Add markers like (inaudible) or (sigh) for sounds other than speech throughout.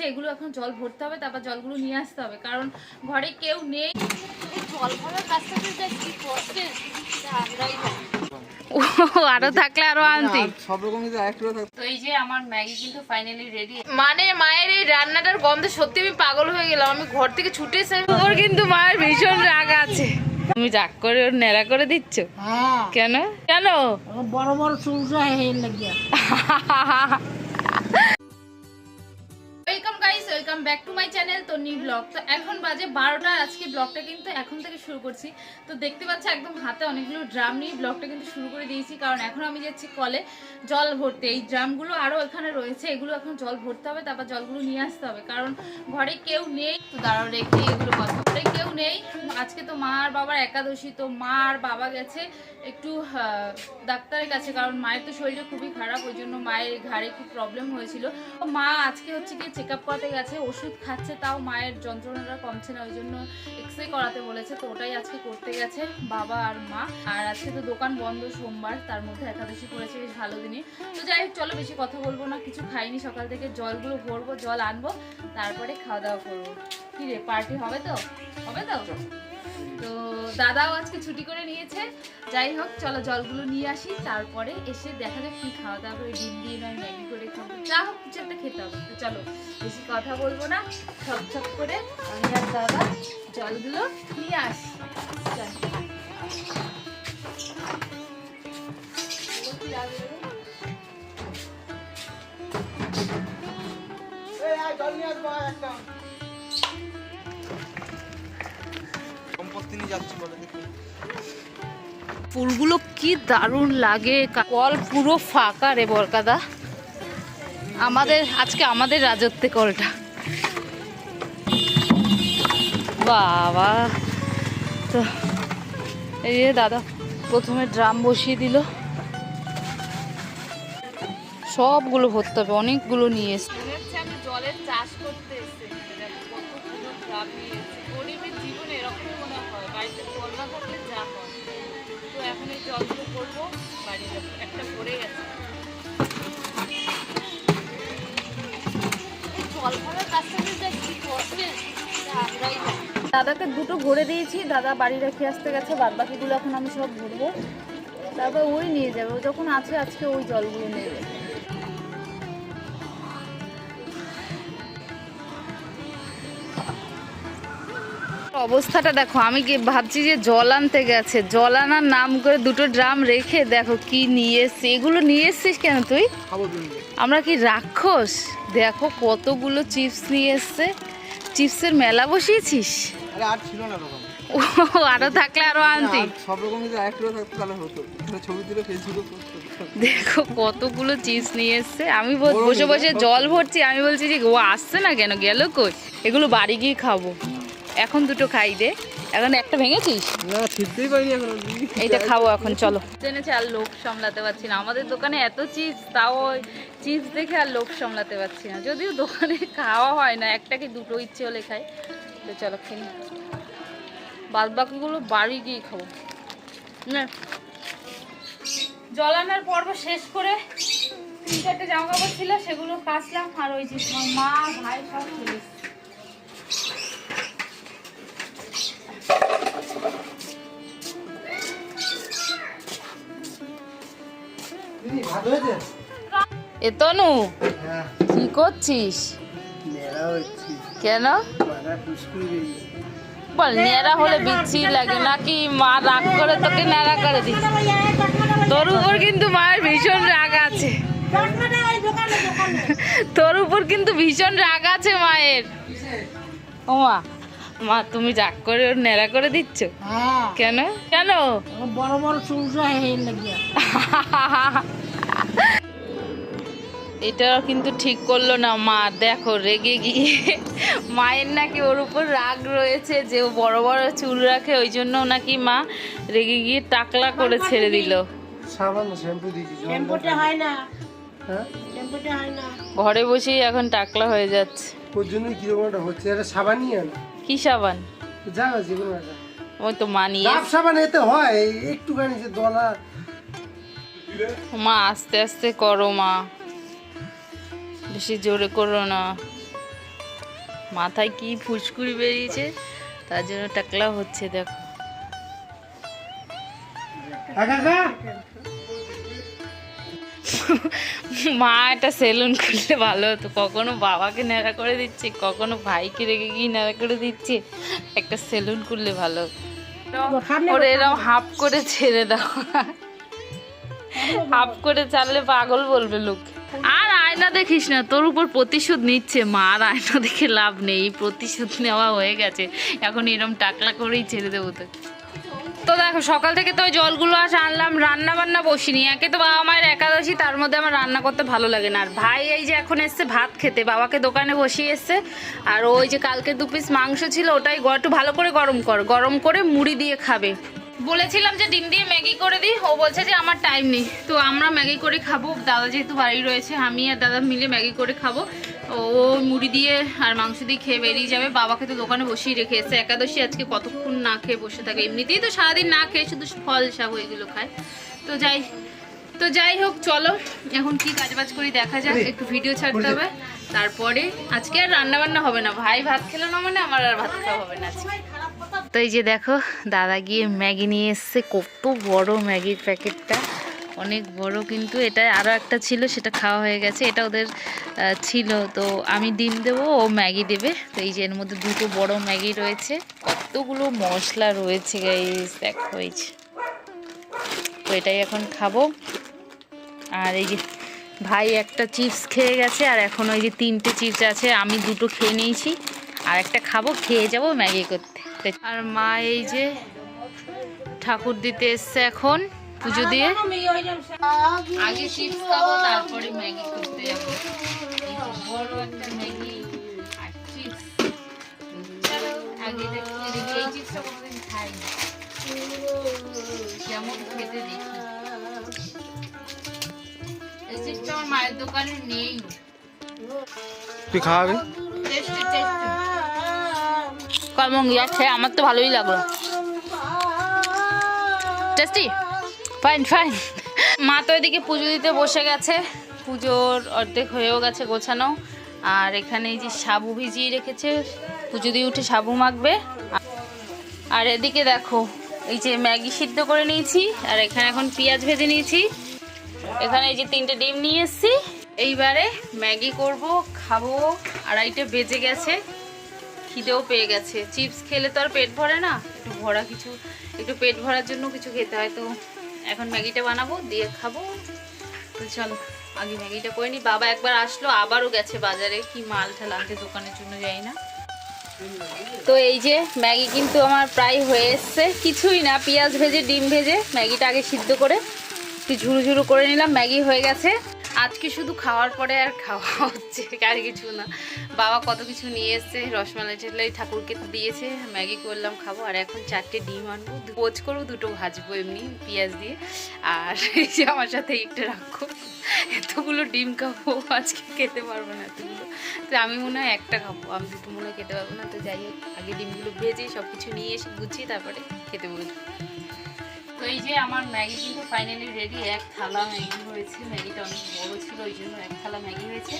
রয়েছে এগুলো এখন জল ভরতে হবে তারপর জলগুলো নিয়ে আসতে হবে। কারণ ঘরে কেউ নেই। জল ভরার কাজটা কি কষ্টের আরও থাকলে আরও আনতি। সব রকম কিন্তু এক কিলো থাকতো তো এই যে আমার ম্যাগি কিন্তু ফাইনালি রেডি মানে মায়ের এই রান্নাটার গন্ধে সত্যি আমি পাগল হয়ে গেলাম আমি ঘর থেকে ছুটে এসে ওর কিন্তু মায়ের ভীষণ রাগ আছে। তুমি রাগ করে ওর নেড়া করে দিচ্ছ? হ্যাঁ। কেন? কেন বড় বড় চুলটা লাগিয়া (laughs) welcome back to my channel তো নিউ ব্লগ। তো এখন বাজে বারোটা, আজকে ব্লগটা কিন্তু এখন থেকে শুরু করছি। তো দেখতে পাচ্ছি একদম হাতে অনেকগুলো ড্রাম নিয়ে ব্লগটা কিন্তু শুরু করে দিয়েছি, কারণ এখন আমি যাচ্ছি কলে জল ভরতে। এই ড্রামগুলো আরও এখানে রয়েছে, এগুলো এখন জল ভরতে হবে, তারপর জলগুলো নিয়ে আসতে হবে, কারণ ঘরে কেউ নেই। তো দাঁড়াও, রেখে এগুলো কথা নেই। আজকে তো মা আর বাবার একাদশী, তো মা আর বাবা গেছে একটু ডাক্তারের কাছে, কারণ মায়ের তো শরীরটা খুবই খারাপ, ওই জন্য মায়ের ঘাড়ে খুব প্রবলেম হয়েছিল। মা আজকে হচ্ছে কি চেক আপ করাতে গেছে, ওষুধ খাচ্ছে, তাও মায়ের যন্ত্রণাটা কমছে না, ওই জন্য এক্স রে করাতে বলেছে, তো ওটাই আজকে করতে গেছে বাবা আর মা। আর আজকে তো দোকান বন্ধ সোমবার, তার মধ্যে একাদশী করেছে বেশ ভালো দিনে। তো যাই হোক, চলো বেশি কথা বলব না, কিছু খাইনি, সকাল থেকে জলগুলো ভরবো, জল আনব, তারপরে খাওয়া দাওয়া করব। কি রে পার্টি হবে তো? হবে তো? তো দাদাও আজকে ছুটি করে নিয়েছে। যাই হোক চলো জলগুলো নিয়ে আসি তারপরে এসে দেখা যাক কি খাওয়া দাওয়া করে ডিম দিয়ে নয় ম্যাগি করে খাব। যা হোক কিছু একটা খেতে হবে। তো চলো বেশি কথা বলব না। ছপ ছপ করে আমি আর দাদা জলগুলো নিয়ে আসি। চল। সম্পত্তি নিয়ে যাচ্ছি বলে দেখি। ফুলগুলো কি দারুণ লাগে কল পুরো ফাঁকা রে বরকাদা। আমাদের আজকে আমাদের রাজত্বে কলটা। বাবা তো এই যে দাদা প্রথমে ড্রাম বসিয়ে দিল। সবগুলো ভরতে হবে অনেকগুলো নিয়ে এসছে জলের চাষ করতে এসেছি। করব। বাড়ির একটা গেছে। দাদাকে দুটো ভরে দিয়েছি, দাদা বাড়ি রেখে আসতে গেছে বাদ বাকিগুলো এখন আমি সব ঘুরবো তারপর ওই নিয়ে যাবে, ও যখন আছে আজকে ওই জলগুলো নিয়ে যাবে। অবস্থাটা দেখো আমি কি ভাবছি যে জল আনতে গেছে। জল আনার নাম করে দুটো ড্রাম রেখে দেখো কি নিয়ে এসছে। এগুলো নিয়ে এসছিস কেন তুই? আমরা কি রাক্ষস? দেখো কতগুলো চিপস নিয়ে এসছে। চিপসের মেলা বসিয়েছিস? আর ছিল না ও আরও থাকলে আরও আনতি। সব রকম যদি এক থাকতো তাহলে হতো। ছবি তুলে ফেসবুকে দেখো কতগুলো চিপস নিয়ে এসছে। আমি বসে বসে জল ভরছি। আমি বলছি যে ও আসছে না কেন? গেল কই? এগুলো বাড়ি গিয়ে খাব। এখন দুটো খাই দে। এখন একটা ভেঙেছিস? না ফিরতেই পারিনি এখন। এইটা খাব এখন চলো। জেনেছে আর লোক সামলাতে পারছি না। আমাদের দোকানে এত চিপস তাও চিপস দেখে আর লোক সামলাতে পারছি না। যদিও দোকানে খাওয়া হয় না একটা কি দুটো ইচ্ছে হলে খাই। তো চলো খেয়ে নিই। বাদ বাকিগুলো বাড়ি গিয়ে খাব। না। জল আনার পর্ব শেষ করে তিন চারটে জামা কাপড় ছিল সেগুলো কাচলাম আর ওই যে মা ভাই সব চলে এসেছে। দিদি, ভাত হয়েছে এ তনু হ্যাঁ। কি করছিস? কেন? বল ন্যাড়া হলে বিচ্ছি লাগে নাকি? মা রাগ করে তোকে ন্যাড়া করে দিচ্ছে। তোর উপর কিন্তু মায়ের ভীষণ রাগ আছে। তোর উপর কিন্তু ভীষণ রাগ আছে মায়ের। ও মা মা তুমি রাগ করে ওর ন্যাড়া করে দিচ্ছ? হ্যাঁ। কেন? কেন? বড় বড় চুলটা (laughs) এটা কিন্তু ঠিক করল না মা। দেখো রেগে গিয়ে (laughs) মায়ের নাকি ওর উপর রাগ রয়েছে যে ও বড় বড় চুল রাখে ওই জন্য নাকি মা রেগে গিয়ে টাকলা করে ছেড়ে দিল। হয় না। না। ঘরে বসেই এখন টাকলা হয়ে যাচ্ছে। ওর জন্য কীরকম হচ্ছে একটা সাবান নিয়ে আনো। কি সাবান? ওই তো ডাব সাবান এতে হয় একটুখানি যে দলা। মা আস্তে আস্তে করো মা। বেশি জোরে করো না। মাথায় কি ফুসকুড়ি বেরিয়েছে? তার জন্য টাকলা হচ্ছে দেখো। মা একটা সেলুন খুললে ভালো হতো। কখনো বাবাকে নেড়া করে দিচ্ছে কখনো ভাইকে রেখে গিয়ে নেড়া করে দিচ্ছে। একটা সেলুন খুললে ভালো হতো। ওর এরকম হাফ করে ছেড়ে দাও। হাফ করে চাললে পাগল বলবে লোক। আর আয়না দেখিস না তোর উপর প্রতিশোধ নিচ্ছে মা। আর আয়না দেখে লাভ নেই প্রতিশোধ নেওয়া হয়ে গেছে। এখন এরম টাকলা করেই ছেড়ে দেবো তোকে। তো দেখো, সকাল থেকে তো জলগুলো আস আনলাম রান্না বান্না বসিনি। একে তো বাবা মায়ের একাদশী, তার মধ্যে আমার রান্না করতে ভালো লাগে না। আর ভাই এই যে এখন এসছে ভাত খেতে, বাবাকে দোকানে বসিয়ে এসছে। আর ওই যে কালকে দু পিস মাংস ছিল, ওটাই একটু ভালো করে গরম কর, গরম করে মুড়ি দিয়ে খাবে। বলেছিলাম যে ডিম দিয়ে ম্যাগি করে দিই, ও বলছে যে আমার টাইম নেই। তো আমরা ম্যাগি করে খাব, দাদা যেহেতু বাড়ি রয়েছে, আমি আর দাদা মিলে ম্যাগি করে খাব। ও মুড়ি দিয়ে আর মাংস দিয়ে খেয়ে বেরিয়ে যাবে। বাবাকে তো দোকানে বসিয়ে রেখে এসে একাদশী আজকে কতক্ষণ না খেয়ে বসে থাকে। এমনিতেই তো সারাদিন না খেয়ে শুধু ফল শাক এগুলো খায়। তো যাই তো যাই হোক চলো। এখন কি কাজবাজ করি দেখা যাক। একটু ভিডিও ছাড়তে হবে। তারপরে আজকে আর রান্না বান্না হবে না। ভাই ভাত খেলো না মানে আমার আর ভাত খাওয়া হবে না আজকে। তো এই যে দেখো দাদা গিয়ে ম্যাগি নিয়ে এসছে। কত বড় ম্যাগির প্যাকেটটা। অনেক বড়, কিন্তু এটা আরও একটা ছিল, সেটা খাওয়া হয়ে গেছে। এটা ওদের ছিল। তো আমি ডিম দেবো, ও ম্যাগি দেবে। তো এই যে এর মধ্যে দুটো বড় ম্যাগি রয়েছে। কতগুলো মশলা রয়েছে গাইস দেখো যে। তো এটাই এখন খাব। আর এই যে ভাই একটা চিপস খেয়ে গেছে, আর এখন ওই যে তিনটে চিপস আছে, আমি দুটো খেয়ে নিয়েছি। আর একটা খাব, খেয়ে যাব ম্যাগি করতে। আর মা এই যে ঠাকুর দিতে এসছে এখন। পুজো দিয়ে? আগে চিপস খাব তারপরে ম্যাগি করতে যাব। বড় একটা ম্যাগি আর চিপস আগে দেখি এই চিপসটা কোনোদিন খাইনি। কেমন খেতে দেখি। এই চিপসটা আমার মায়ের দোকানে নেই। তুই খাওয়াবি? টেস্টি আমার তো ভালোই লাগল। Tasty fine fine. মা তো এদিকে পুজো দিতে বসে গেছে। পুজোর অর্ধেক হয়েও গেছে গোছানো। আর এখানে এই যে সাবু ভিজিয়ে রেখেছে। পুজো দিয়ে উঠে সাবু মাখবে। আর এদিকে দেখো, এই যে ম্যাগি সিদ্ধ করে নিয়েছি। আর এখানে এখন পেঁয়াজ ভেজে নিয়েছি। এখানে এই যে তিনটে ডিম নিয়ে এসেছি। এইবারে ম্যাগি করব, খাব। আড়াইটে বেজে গেছে। খিদেও পেয়ে গেছে। চিপস খেলে তো আর পেট ভরে না। একটু ভরা কিছু, একটু পেট ভরার জন্য কিছু খেতে হয় তো। এখন ম্যাগিটা বানাবো, দিয়ে খাব। চলো, আগে ম্যাগিটা করে নিই বাবা একবার আসলো, আবারও গেছে বাজারে। কি মাল ঠাল আনতে দোকানের জন্য যাই না। তো এই যে, ম্যাগি কিন্তু আমার প্রায় হয়ে এসছে। কিছুই না, পেঁয়াজ ভেজে, ডিম ভেজে ম্যাগিটা আগে সিদ্ধ করে একটু ঝুরু ঝুরু করে নিলাম। ম্যাগি হয়ে গেছে। আজকে শুধু খাওয়ার পরে আর খাওয়া হচ্ছে, আর কিছু না। বাবা কত কিছু নিয়ে এসছে, রসমালাই টসমালাই ঠাকুরকে দিয়েছে, ম্যাগি করলাম, খাব, আর এখন চারটে ডিম আনব পোচ করব, দুটো ভাজবো এমনি, পেঁয়াজ দিয়ে। আর (laughs) এই যে আমার সাথে একটু রাখো, এতগুলো ডিম খাব, আজকে খেতে পারব না এতগুলো। তো আমি মনে হয় একটা খাব, আমি দুটো মনে হয় খেতে পারব না, তো যাই হোক, আগে ডিমগুলো ভেজে সব কিছু নিয়ে এসে গুছিয়ে তারপরে খেতে বলব তো এই যে আমার ম্যাগি কিন্তু ফাইনালি রেডি এক থালা ম্যাগি হয়েছে, ম্যাগিটা অনেক বড়ো ছিল, ওই জন্য এক থালা ম্যাগি হয়েছে।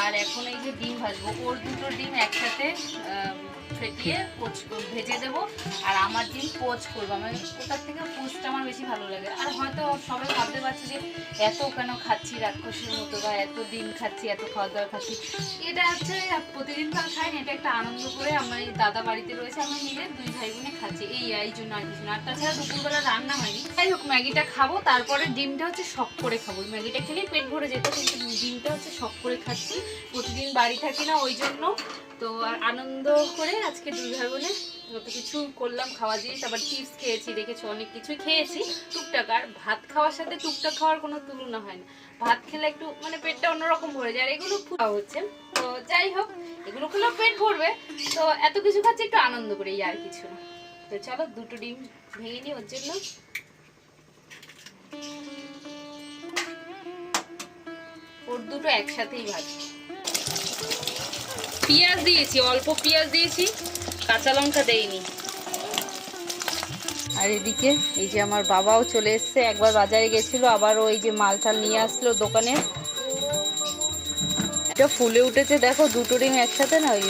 আর এখন এই যে ডিম ভাজবো, ওর দুটো ডিম একসাথে ফেটিয়ে পোচ ভেজে দেবো। আর আমার ডিম পোচ করব। আমার ওটার থেকে পোচটা আমার বেশি ভালো লাগে। আর হয়তো সবাই ভাবতে পারছে যে এত কেন খাচ্ছি রাক্ষসের মতো বা এত ডিম খাচ্ছি, এত খাওয়া দাওয়া খাচ্ছি। এটা হচ্ছে প্রতিদিন কাল খাই না, এটা একটা আনন্দ করে আমার দাদা বাড়িতে রয়েছে। আমি মিলে দুই ভাই বোনে খাচ্ছি। এই এই জন্য আর কিছু না। আর তাছাড়া দুপুরবেলা রান্না হয়নি। যাই হোক, ম্যাগিটা খাব। তারপরে ডিমটা হচ্ছে শখ করে খাব। ম্যাগিটা খেলেই পেট ভরে যেত, কিন্তু ডিমটা হচ্ছে শখ করে খাচ্ছি। প্রতিদিন বাড়ি থাকি না, ওই জন্য তো আর আনন্দ করে আজকে দুই ভাই বোনে কত কিছু করলাম, খাওয়া জিনিস, আবার চিপস খেয়েছি, দেখেছ, অনেক কিছুই খেয়েছি। টুকটাক, আর ভাত খাওয়ার সাথে টুকটাক খাওয়ার কোনো তুলনা হয় না। ভাত খেলে একটু মানে পেটটা অন্যরকম ভরে যায়, আর এগুলো খাওয়া হচ্ছে। তো যাই হোক, এগুলো খেলেও পেট ভরবে। তো এত কিছু খাচ্ছি, একটু আনন্দ করে আর কিছু না। তো চলো, দুটো ডিম ভেঙে নিই, ওর জন্য। ওর দুটো একসাথেই ভাজবো। পেঁয়াজ দিয়েছি অল্প পেঁয়াজ দিয়েছি কাঁচা লঙ্কা দেইনি। আর এদিকে এই যে আমার বাবাও চলে এসছে একবার বাজারে গেছিল আবার ওই যে মাল টাল নিয়ে আসলো দোকানে। মুখটা ফুলে উঠেছে দেখো দুটো ডিম একসাথে না ওই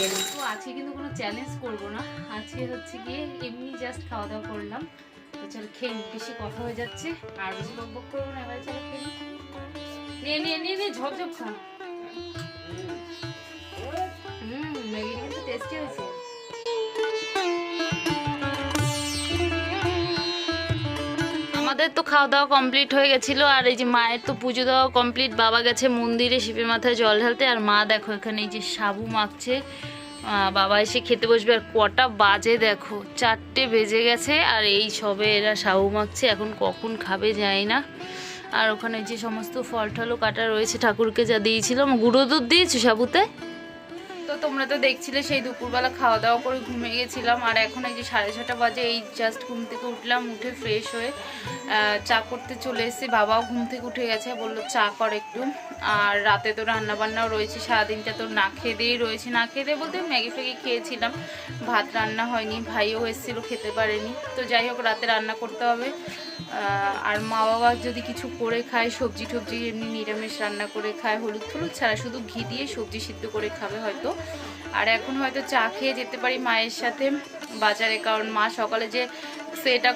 আজকে কিন্তু কোনো চ্যালেঞ্জ করব না। আজকে হচ্ছে গিয়ে এমনি জাস্ট খাওয়া দাওয়া করলাম। তো চল খেয়ে বেশি কথা হয়ে যাচ্ছে। আর বেশি বক বক করব না এবার চলো খেয়ে নিয়ে নিয়ে নিয়ে ঝপঝপ খা। টেস্টি হয়েছে। আমাদের তো খাওয়া দাওয়া কমপ্লিট হয়ে গেছিল, আর এই যে মায়ের তো পুজো দেওয়া কমপ্লিট বাবা গেছে মন্দিরে শিবের মাথায় জল ঢালতে, আর মা দেখো এখানে এই যে সাবু মাখছে বাবা এসে খেতে বসবে, আর কটা বাজে দেখো, চারটে বেজে গেছে, আর এই সবে এরা সাবু মাখছে, এখন কখন খাবে যায় না। আর ওখানে যে সমস্ত ফল টলও কাটা রয়েছে, ঠাকুরকে যা দিয়েছিলাম, গুঁড়ো দুধ দিয়েছ সাবুতে? তো তোমরা তো দেখছিলে সেই দুপুরবেলা খাওয়া দাওয়া করে ঘুমিয়ে গেছিলাম। আর এখন এই যে সাড়ে ছটা বাজে, এই জাস্ট ঘুম থেকে উঠলাম, উঠে ফ্রেশ হয়ে চা করতে চলে এসেছি। বাবাও ঘুম থেকে উঠে গেছে, বলল চা কর একটু। আর রাতে তো রান্না বান্নাও রয়েছে, সারাদিনটা তো না খেয়ে দিয়েই রয়েছে। না খেয়ে দিয়ে বলতে ম্যাগি ফ্যাগি খেয়েছিলাম, ভাত রান্না হয়নি, ভাইও এসেছিল, খেতে পারেনি। তো যাই হোক, রাতে রান্না করতে হবে। আর মা বাবা যদি কিছু করে খায়, সবজি টবজি এমনি নিরামিষ রান্না করে খায়, হলুদ হলুদ ছাড়া শুধু ঘি দিয়ে সবজি সিদ্ধ করে খাবে হয়তো। আর এখন হয়তো চা খেয়ে যেতে পারি মায়ের সাথে বাজারে, কারণ মা সকালে যে সেটা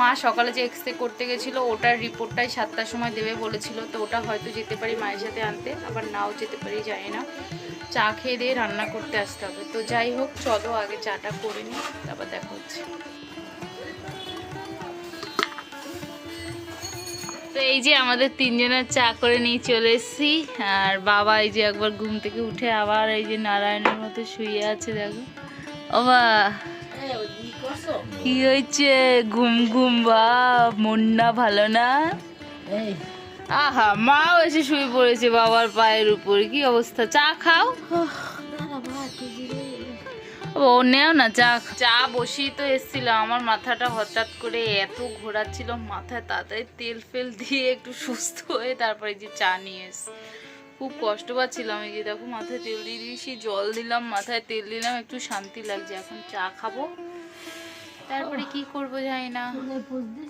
মা সকালে যে এক্সরে করতে গেছিল, ওটার রিপোর্টটাই সাতটার সময় দেবে বলেছিল, তো ওটা হয়তো যেতে পারি মায়ের সাথে আনতে, আবার নাও যেতে পারি, জানি না। চা খেয়ে দিয়ে রান্না করতে আসতে হবে। তো যাই হোক, চলো আগে চাটা করে নিই, তারপর দেখা হচ্ছে। তো এই যে আমাদের তিনজনের চা করে নিয়ে চলে এসেছি। আর বাবা এই যে একবার ঘুম থেকে উঠে আবার এই যে নারায়ণের মতো শুয়ে আছে, দেখো। ও বা কি হয়েছে? ঘুম ঘুম, বা, মন না ভালো না? আহা, মাও এসে শুয়ে পড়েছে বাবার পায়ের উপর। কি অবস্থা? চা খাও। ও, নেও না, চা চা বসিয়ে তো এসেছিলাম আমার মাথাটা হঠাৎ করে এত ঘোরাচ্ছিল, মাথায় তাড়াতাড়ি তেল ফেল দিয়ে একটু সুস্থ হয়ে তারপরে যে চা নিয়ে এসছি খুব কষ্ট পাচ্ছিলাম, এই যে দেখো মাথায় তেল দিয়ে দিয়েছি, জল দিলাম, মাথায় তেল দিলাম, একটু শান্তি লাগছে, এখন চা খাব। তারপরে কি করব জানি না?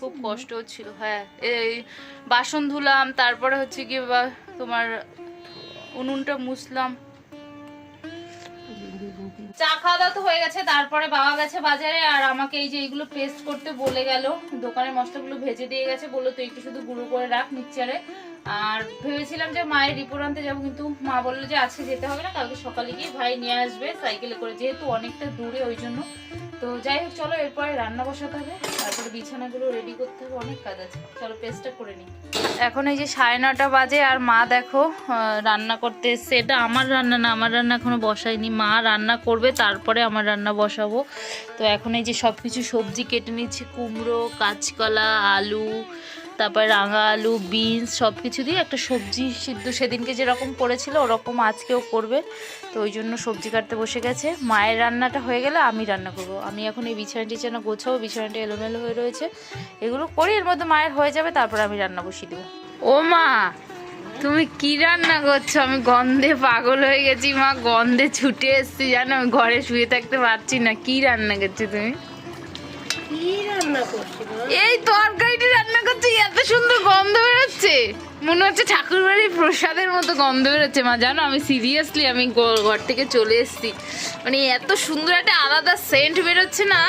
খুব কষ্ট হচ্ছিল হ্যাঁ। এই বাসন ধুলাম, তারপরে হচ্ছে গিয়ে তোমার উনুনটা মুছলাম চা খাওয়া দাওয়া তো হয়ে গেছে, তারপরে বাবা গেছে বাজারে আর আমাকে এই যে এইগুলো পেস্ট করতে বলে গেল। দোকানের মশলাগুলো ভেজে দিয়ে গেছে, বলল তুই একটু শুধু গুঁড়ো করে রাখ মিক্সচারে। আর ভেবেছিলাম যে মায়ের রিপোর্ট আনতে যাব, কিন্তু মা বলল যে আজকে যেতে হবে না, কালকে সকালে গিয়ে ভাই নিয়ে আসবে, সাইকেলে করে, যেহেতু অনেকটা দূরে, ওই জন্য তো যাই হোক, চলো এরপরে রান্না বসাতে হবে, তারপরে বিছানাগুলো রেডি করতে হবে, অনেক কাজ আছে। চলো পেস্টটা করে নিই। এখন এই যে সাড়ে নটা বাজে, আর মা দেখো রান্না করতে এসছে। এটা আমার রান্না না, আমার রান্না এখনও বসাইনি মা রান্না করবে, তারপরে আমার রান্না বসাবো। তো এখন এই যে সব কিছু সবজি কেটে নিচ্ছে, কুমড়ো, কাঁচকলা, আলু তারপর রাঙা আলু বিনস সব কিছু দিয়ে একটা সবজি সিদ্ধ সেদিনকে যেরকম করেছিল ওরকম আজকেও করবে। তো ওই জন্য সবজি কাটতে বসে গেছে। মায়ের রান্নাটা হয়ে গেলে আমি রান্না করব। আমি এখন এই বিছানা টিছানা গোছাবো বিছানাটা এলোমেলো হয়ে রয়েছে। এগুলো করি এর মধ্যে মায়ের হয়ে যাবে তারপর আমি রান্না বসিয়ে দেবো। ও মা তুমি কি রান্না করছ? আমি গন্ধে পাগল হয়ে গেছি মা গন্ধে ছুটে এসছি জানো ঘরে শুয়ে থাকতে পারছি না। কি রান্না করছ তুমি? কি এই তরকারিটি রান্না করছি এত সুন্দর গন্ধ বেরোচ্ছে। মনে হচ্ছে ঠাকুরবাড়ির প্রসাদের মতো গন্ধ বেরোচ্ছে। মা, জানো, আমি সিরিয়াসলি আমি ঘর থেকে চলে এসছি। মানে এত সুন্দর একটা আলাদা সেন্ট বেরোচ্ছে না?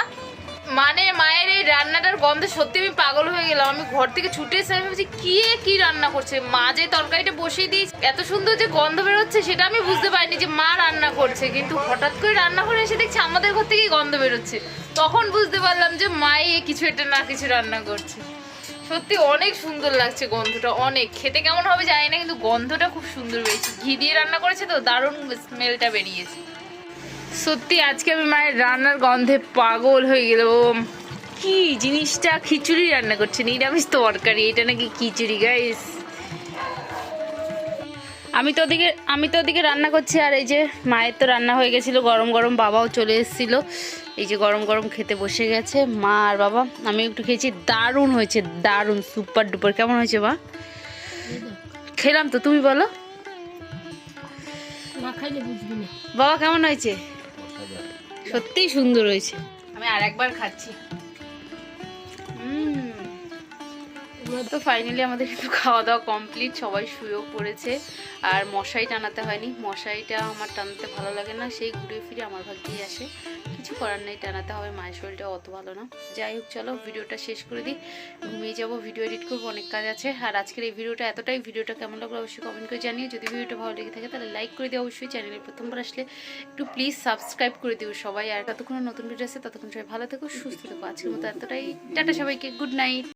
মানে মায়ের এই রান্নাটার গন্ধে সত্যি আমি পাগল হয়ে গেলাম। আমি ঘর থেকে ছুটে এসে আমি ভাবছি, কি কি রান্না করছে? মা যে তরকারিটা বসিয়ে দিই এত সুন্দর যে গন্ধ বেরোচ্ছে, সেটা আমি বুঝতে পারিনি যে মা রান্না করছে। কিন্তু হঠাৎ করে রান্না করে এসে দেখছি আমাদের ঘর থেকেই গন্ধ বেরোচ্ছে। তখন বুঝতে পারলাম যে মাই কিছু একটা না কিছু রান্না করছে। সত্যি অনেক সুন্দর লাগছে গন্ধটা, অনেক। খেতে কেমন হবে জানি না, কিন্তু গন্ধটা খুব সুন্দর বেরিয়েছে ঘি দিয়ে রান্না করেছে তো, দারুণ স্মেলটা বেরিয়েছে। সত্যি আজকে আমি মায়ের রান্নার গন্ধে পাগল হয়ে গেলাম। কি জিনিসটা? খিচুড়ি রান্না করছে নিরামিষ তরকারি এটা নাকি খিচুড়ি গাইস আমি তো ওদিকে আমি তো ওদিকে রান্না করছি আর এই যে মায়ের তো রান্না হয়ে গেছিল গরম গরম বাবাও চলে এসেছিল। এই যে গরম গরম খেতে বসে গেছে মা আর বাবা। আমি একটু খেয়েছি দারুণ হয়েছে দারুণ সুপার ডুপার কেমন হয়েছে মা? খেলাম তো তুমি বলো? বাবা কেমন হয়েছে? সত্যিই সুন্দর হয়েছে। আমি আর একবার খাচ্ছি। তো ফাইনালি আমাদের কিন্তু খাওয়া দাওয়া কমপ্লিট সবাই শুয়েও পড়েছে। আর মশাই টানাতে হয়নি। মশাইটা আমার টানতে ভালো লাগে না, সেই ঘুরে ফিরে আমার ভাগ্যেই আসে। কিছু করার নেই, টানাতে হবে, মায়ের শরীরটা অত ভালো না। যাই হোক, চলো, ভিডিওটা শেষ করে দিই। ঘুমিয়ে যাব, ভিডিও এডিট করব, অনেক কাজ আছে। আর আজকের এই ভিডিওটা এতটাই। ভিডিওটা কেমন লাগল অবশ্যই কমেন্ট করে জানিয়ে যদি ভিডিওটা ভালো লেগে থাকে, তাহলে লাইক করে দিও অবশ্যই। চ্যানেলে প্রথমবার আসলে একটু প্লিজ সাবস্ক্রাইব করে দিও সবাই। আর ততক্ষণ নতুন ভিডিও আছে ততক্ষণ সবাই ভালো থেকো, সুস্থ থেকো। আজকের মতো এতটাই। টাটা সবাইকে গুড নাইট